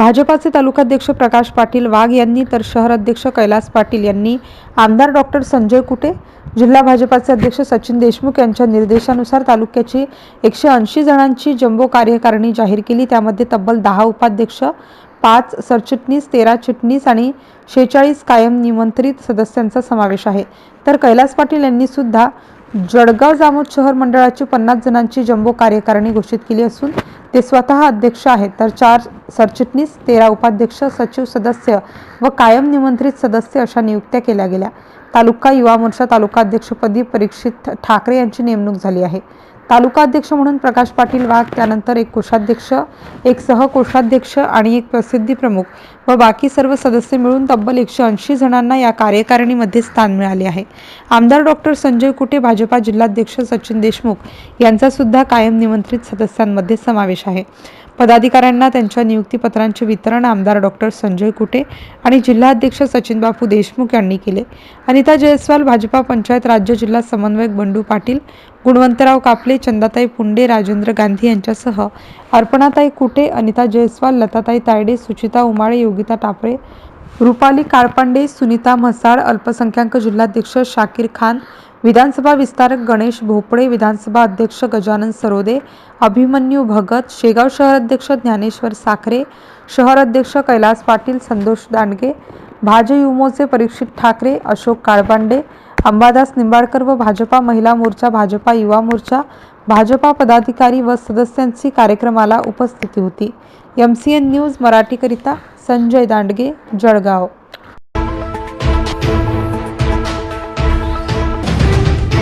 भाजपाचे तालुकाध्यक्ष प्रकाश पाटील वाघ यांनी तर शहर अध्यक्ष कैलास पाटील यांनी. आमदार डॉक्टर संजय कुटे जिल्हा भाजपाचे अध्यक्ष सचिन देशमुख यांच्या निर्देशानुसार तालुक्याची एकशे ऐंशी जणांची जम्बो कार्यकारिणी जाहीर केली. त्यामध्ये तब्बल दहा उपाध्यक्ष पाच सरचिटणीस तेरा चिटणीस आणि शेहेचाळीस कायम निमंत्रित सदस्यांचा समावेश आहे. तर कैलास पाटील यांनी सुद्धा जळगाव जामोद शहर मंडळाची पन्नास जणांची जम्बो कार्यकारिणी घोषित केली असून ते स्वतः अध्यक्ष आहेत. तर चार सरचिटणीस तेरा उपाध्यक्ष सचिव सदस्य व कायम निमंत्रित सदस्य अशा नियुक्त्या केल्या गेल्या. तालुका युवा मोर्चा तालुका अध्यक्षपदी परीक्षित ठाकरे यांची नेमणूक झाली आहे. तालुका अध्यक्ष म्हणून प्रकाश पाटील वाघ त्यानंतर एक कोषाध्यक्ष एक सहकोषाध्यक्ष आणि एक प्रसिद्धी प्रमुख व बाकी सर्व सदस्य मिळून तब्बल एकशे ऐंशी जणांना या कार्यकारिणीमध्ये स्थान मिळाले आहे. आमदार डॉक्टर संजय कुटे भाजपा जिल्हाध्यक्ष सचिन देशमुख यांचा सुद्धा कायम निमंत्रित सदस्यांमध्ये समावेश आहे. पदाधिकाऱ्यांना त्यांच्या नियुक्तीपत्रांचे वितरण आमदार डॉक्टर संजय कुटे आणि जिल्हाध्यक्ष सचिन बापू देशमुख यांनी केले. अनिता जयस्वाल भाजपा पंचायत राज्य जिल्हा समन्वयक बंडू पाटील गुणवंतराव कापले चंदाताई पुंडे राजेंद्र गांधी यांच्यासह अर्पणाताई कुटे अनिता जयस्वाल लताताई तायडे सुचिता उमाळे योगिता टापरे रुपाली काळपांडे सुनीता म्हसाळ अल्पसंख्याक जिल्हाध्यक्ष शाकीर खान विधानसभा विस्तारक गणेश भोपळे विधानसभा अध्यक्ष गजानन सरोदे अभिमन्यू भगत शेगाव शहर अध्यक्ष ज्ञानेश्वर साखरे शहर अध्यक्ष कैलास पाटील संतोष दांडगे भाजयुमोचे परीक्षित ठाकरे अशोक काळपांडे अंबादास निंबाळकर व भाजपा महिला मोर्चा भाजपा युवा मोर्चा भाजपा पदाधिकारी व सदस्यांची कार्यक्रमाला उपस्थिती होती. एम सी एन न्यूज मराठीकरिता संजय दांडगे जळगाव